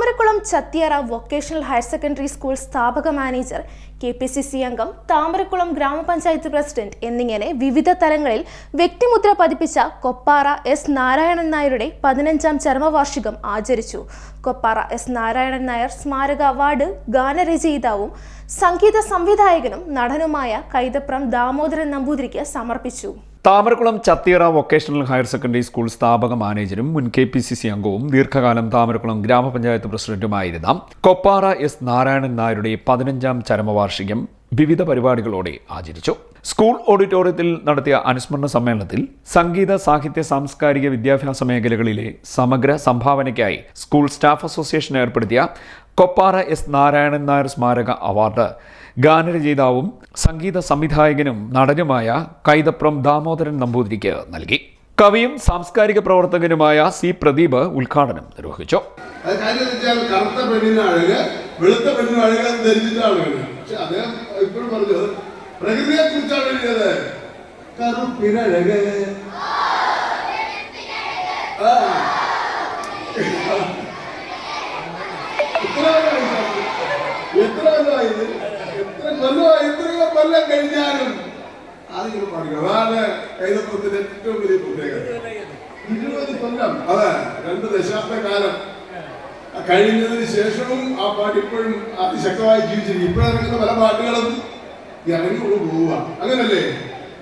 Thamarakkulam Chathiyara vocational higher secondary school സ്ഥാപക manager K P C C അംഗം താമരക്കുളം ഗ്രാമപഞ്ചായത്ത് president എന്നിങ്ങനെ വിവിധ തലങ്ങളിൽ വ്യക്തിമുദ്ര പതിപ്പിച്ച കൊപ്പാറ എസ് നാരായണൻ നായരുടെ പതിനഞ്ചാം ചരമവാർഷികം ആചരിച്ചു. കൊപ്പാറ എസ് നാരായണൻ നായർ സ്മാരക അവാർഡ് ഗാനരചയിതാവും സംഗീത സംവിധായകനും നടനുമായ കൈതപ്രം ദാമോദരൻ നമ്പൂതിരിക്ക് സമർപ്പിച്ചു. Thamarakkulam Chathiyara vocational higher secondary school സ്ഥാപക മാനേജരും മുൻ കെ പി സി സി അംഗവും ദീർഘകാലം താമരക്കുളം ഗ്രാമപഞ്ചായത്ത് പ്രസിഡന്റുമായിരുന്ന കൊപ്പാറ എസ് നാരായണൻ നായരുടെ പതിനഞ്ചാം ചരമവാർഷികം വിവിധ പരിപാടികളോടെ ആചരിച്ചു. സ്കൂൾ ഓഡിറ്റോറിയത്തിൽ നടത്തിയ അനുസ്മരണ സമ്മേളനത്തിൽ സംഗീത സാഹിത്യ സാംസ്കാരിക വിദ്യാഭ്യാസ മേഖലകളിലെ സമഗ്ര സംഭാവനയ്ക്കായി സ്കൂൾ സ്റ്റാഫ് അസോസിയേഷൻ ഏർപ്പെടുത്തിയ കൊപ്പാറ എസ് നാരായണൻ നായർ സ്മാരക അവാർഡ് ഗാനരചയിതാവും സംഗീത സംവിധായകനും നടനുമായ കൈതപ്രം ദാമോദരൻ നമ്പൂതിരിക്ക് നൽകി. കവിയും സാംസ്കാരിക പ്രവർത്തകനുമായ സി പ്രദീപ് ഉദ്ഘാടനം നിർവഹിച്ചു. വെളുത്ത ഇപ്പോഴും. എത്ര ഇത്? എത്ര കൊല്ലോ എത്രയോ കൊല്ലം കഴിഞ്ഞാലും ആദ്യം പാടിക്കണം അതാണ് ഏറ്റവും വലിയ പ്രത്യേകത. ഇരുപത് കൊല്ലം അതെ രണ്ട് ദശാബ്ദ കാലം. കഴിഞ്ഞതിന് ശേഷവും ആ പാട്ട് ഇപ്പോഴും അതിശക്തമായി ജീവിച്ചിരിക്കും. ഇപ്പോഴിറങ്ങുന്ന പല പാട്ടുകളും ഇറങ്ങി പോവുക. അങ്ങനല്ലേ?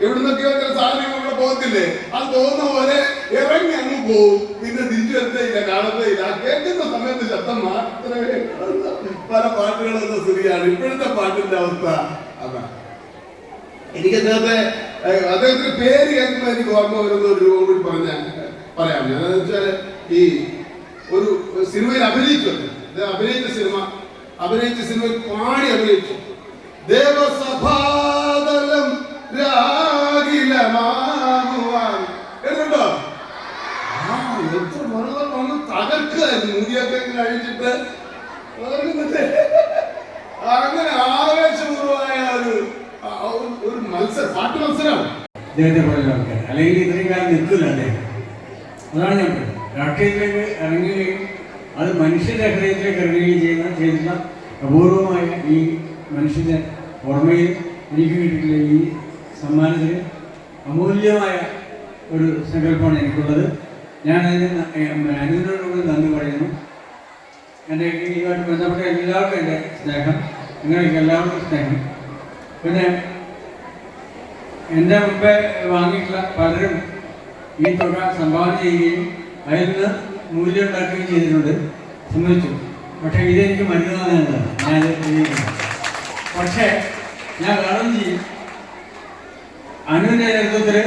എവിടുന്നൊക്കെയോ ചില സാധനങ്ങൾ പോകത്തില്ലേ? അത് തോന്നുന്ന പോലെ ഇറങ്ങി പോവും പിന്നെ തിരിച്ചു വരുന്നില്ല കാണുന്നില്ല. കേൾക്കുന്ന സമയത്ത് ശബ്ദം മാത്രമേ പല പാട്ടുകളെന്ന സ്ഥിതിയാണ് ഇപ്പോഴത്തെ പാട്ടിന്റെ അവസ്ഥ അതാ. എനിക്ക് അദ്ദേഹത്തെ അദ്ദേഹത്തിന്റെ പേര് കേൾക്കുമ്പോൾ എനിക്ക് ഓർമ്മ വരുന്ന ഒരു രൂപം കൂടി പറഞ്ഞ പറയാം. ഞാൻ വെച്ചാൽ ഈ ഒരു സിനിമയിൽ അഭിനയിച്ചു. അദ്ദേഹം അഭിനയിച്ച സിനിമ അഭിനയിച്ച സിനിമയിൽ പാടി അഭിനയിച്ചു. ദേവസഭാതലം രാഗിലമാകുവാൻ എത്ര മറുകൾ വന്ന് തകർക്കുകയായിരുന്നു. മുടിയൊക്കെ ഇങ്ങനെ അഴിച്ചിട്ട്? അങ്ങനെ ആവേശപൂർവമായ ഒരു ഒരു- മത്സരം പാട്ട് മത്സരം. അദ്ദേഹത്തെ പോലുള്ള ആൾക്കാർ അല്ലെങ്കിൽ ഇത്രയും കാലം നിൽക്കില്ല അദ്ദേഹം. അതാണ് ഞാൻ പറയുന്നത് രാഷ്ട്രീയത്തിലേക്ക് ഇറങ്ങുകയും അത് ഈ മനുഷ്യന്റെ ഓർമ്മയിൽ എനിക്ക് കിട്ടിയിട്ടുള്ള ഈ സമ്മാനത്തിന് അമൂല്യമായ ഒരു സങ്കല്പമാണ് എനിക്കുള്ളത്. ഞാൻ അതിന് അനുവിനോടുകൂടി നന്ദി പറയുന്നു. എന്റെ ഇതുമായിട്ട് ബന്ധപ്പെട്ട എല്ലാവർക്കും എന്റെ സ്നേഹം നിങ്ങൾക്ക് എല്ലാവർക്കും സ്നേഹം. പിന്നെ എന്റെ മുമ്പേ വാങ്ങിയിട്ടുള്ള പലരും ഈ തുക സംഭാവന ചെയ്യുകയും അതിൽ നിന്ന് മൂല്യം ഉണ്ടാക്കുകയും ചെയ്തിട്ടുണ്ട്. സമ്മതിച്ചു. പക്ഷേ ഇതെനിക്ക് മരുന്നാണ് ഞാൻ പക്ഷേ ഞാൻ കാണുകയും ചെയ്യും. അനുവിന്റെ നേതൃത്വത്തിൽ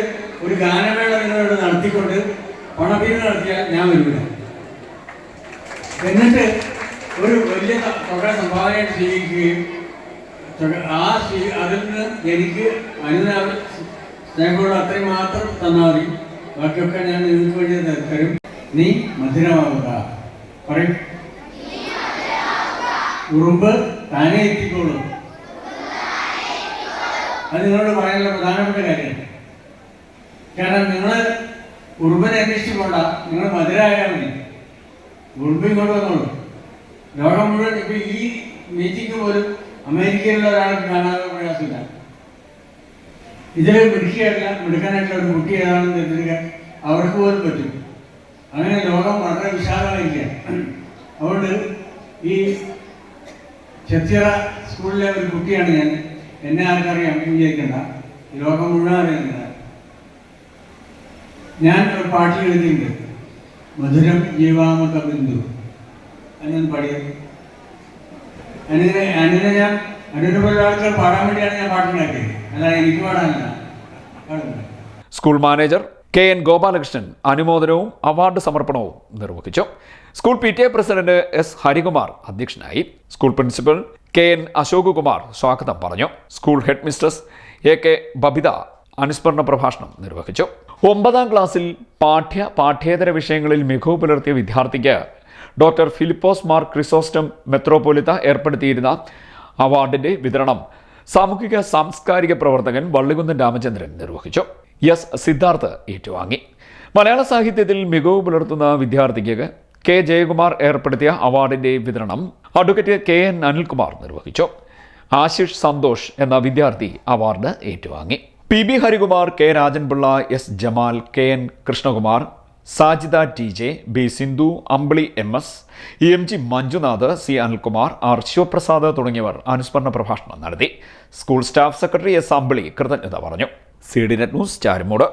ഒരു ഗാനമേള നിങ്ങളോട് നടത്തിക്കൊണ്ട് പണപ്പീര് നടത്തിയാൽ ഞാൻ വരില്ല എന്നിട്ട് ഒരു വലിയ തുക സംഭാവന സ്വീകരിക്കുകയും ആ സ്വീ- അതിൽ നിന്ന് എനിക്ക് അനുദാന സ്നേഹമുള്ള അത്രയും മാത്രം തന്നാൽ മതി. ബാക്കിയൊക്കെ ഞാൻ നിങ്ങൾക്ക് വേണ്ടി തരും. നീ മധുരമാവുക. പറയും. ഉറുമ്പ് താനെ എത്തിക്കോളൂ. അത് നിങ്ങളോട് പറയാനുള്ള പ്രധാനപ്പെട്ട കാര്യമാണ് കാരണം നിങ്ങൾ ഉറുമ്പിനെ അന്വേഷിച്ച് പോണ്ട നിങ്ങൾ മധുരമായാൽ മതി ഇങ്ങോട്ട് വന്നോളൂ. ലോകം മുഴുവൻ ഇപ്പൊ ഈ മീറ്റിംഗ് പോലും അമേരിക്കയിലുള്ള ഒരാൾക്ക് കാണാതെ പ്രയാസമില്ല. ഇതിൽ മിടുക്കിയല്ല മിടുക്കാനായിട്ടുള്ള ഒരു കുട്ടി ഏതാണെന്ന് തിരഞ്ഞെടുക്കാൻ അവർക്ക് പോലും പറ്റും. അങ്ങനെ ലോകം വളരെ വിശാലമായിരിക്കുക അതുകൊണ്ട് ഈ ചെത്തിയറ സ്കൂളിലെ ഒരു കുട്ടിയാണ് ഞാൻ. എന്നെ ആർക്കറിയാം വിചാരിക്കണ്ട ലോകം മുഴുവൻ അറിയുന്നില്ല ഞാൻ ഒരു പാട്ട് എഴുതിയിട്ടുണ്ട്. മധുരം ജീവാമൃത ബിന്ദു ഞാൻ പാടിയത് അനുദിനെ അനുദിനെ ഞാൻ അനുദിനെ പോലുള്ള ആൾക്കാർ പാടാൻ വേണ്ടിയാണ് ഞാൻ പാട്ടുണ്ടാക്കിയത്. അല്ലാതെ എനിക്ക് പാടാനല്ല. School manager K N Gopalakrishnan അനുമോദനവും award സമർപ്പണവും നിർവഹിച്ചു. School P T A president S Harikumar അധ്യക്ഷനായി. School principal K N Ashok Kumar സ്വാഗതം പറഞ്ഞു. School head mistress A K Babitha അനുസ്മരണ പ്രഭാഷണം നിർവഹിച്ചു. ഒമ്പതാം ക്ലാസ്സിൽ പാഠ്യ പാഠ്യേതര വിഷയങ്ങളിൽ മികവ് പുലർത്തിയ വിദ്യാർത്ഥിക്ക് ഡോക്ടർ ഫിലിപ്പോസ് മാർ ക്രിസോസ്റ്റം മെത്രോപൊലിത്ത ഏർപ്പെടുത്തിയിരുന്ന അവാർഡിന്റെ വിതരണം സാമൂഹിക സാംസ്കാരിക പ്രവർത്തകൻ വള്ളികുന്നൻ രാമചന്ദ്രൻ നിർവഹിച്ചു. എസ് സിദ്ധാർത്ഥ് ഏറ്റുവാങ്ങി. മലയാള സാഹിത്യത്തിൽ മികവ് പുലർത്തുന്ന വിദ്യാർത്ഥിക്ക് കെ ജയകുമാർ ഏർപ്പെടുത്തിയ അവാർഡിന്റെ വിതരണം അഡ്വക്കേറ്റ് കെ എൻ അനിൽകുമാർ നിർവഹിച്ചു. ആശിഷ് സന്തോഷ് എന്ന വിദ്യാർത്ഥി അവാർഡ് ഏറ്റുവാങ്ങി. P B Harikumar K Rajanpillai S Jamal K N Krishnakumar Sajida T J B Sindhu Ambili M S E M G Manjunath C Anilkumar R Sivaprasad തുടങ്ങിയവർ അനുസ്മരണ പ്രഭാഷണം നടത്തി. School staff secretary S Ambili കൃതജ്ഞത പറഞ്ഞു. C D net news Charummood.